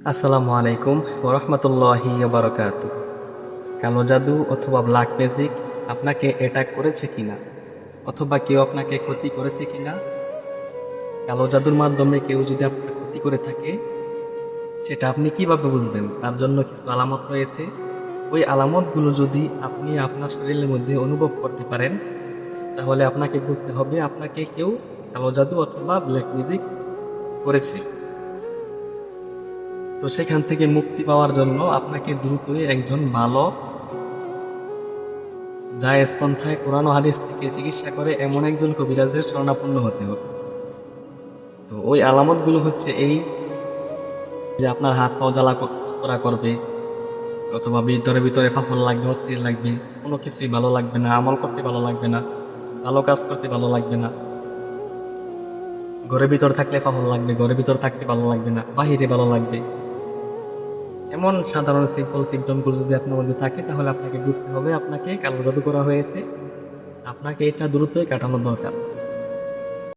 আসসালামু আলাইকুম ওরহমতুল্লাহি বারকাত কালো জাদু অথবা ব্ল্যাক ম্যাজিক আপনাকে অ্যাটাক করেছে কিনা? অথবা কেউ আপনাকে ক্ষতি করেছে কিনা? কালো জাদুর মাধ্যমে কেউ যদি আপনার ক্ষতি করে থাকে, সেটা আপনি কীভাবে বুঝবেন? তার জন্য কিছু আলামত রয়েছে। ওই আলামতগুলো যদি আপনি আপনার শরীরের মধ্যে অনুভব করতে পারেন, তাহলে আপনাকে বুঝতে হবে আপনাকে কেউ কালো জাদু অথবা ব্ল্যাক ম্যাজিক করেছে। তো সেখান থেকে মুক্তি পাওয়ার জন্য আপনাকে দ্রুতই একজন ভালো জায়েজ পন্থায় কোরআন হাদিস থেকে চিকিৎসা করে এমন একজন কবিরাজের শরণাপন্ন হতে হবে। তো ওই আলামতগুলো হচ্ছে এই যে আপনার হাত পাও জ্বালা করা করবে, অথবা ভিতরে ভিতরে ফাফল লাগবে, অস্থির লাগবে, কোনো কিছুই ভালো লাগবে না, আমল করতে ভালো লাগবে না, ভালো কাজ করতে ভালো লাগবে না। ঘরের ভিতর থাকলে ফাফল লাগবে ঘরের ভিতর থাকতে ভালো লাগবে না, বাহিরে ভালো লাগবে। এমন সাধারণ সিম্পল সিমটমগুলো যদি আপনার মধ্যে থাকে, তাহলে আপনাকে বুঝতে হবে আপনাকে কালো জাদু করা হয়েছে। আপনাকে এটা দ্রুতই কাটানো দরকার।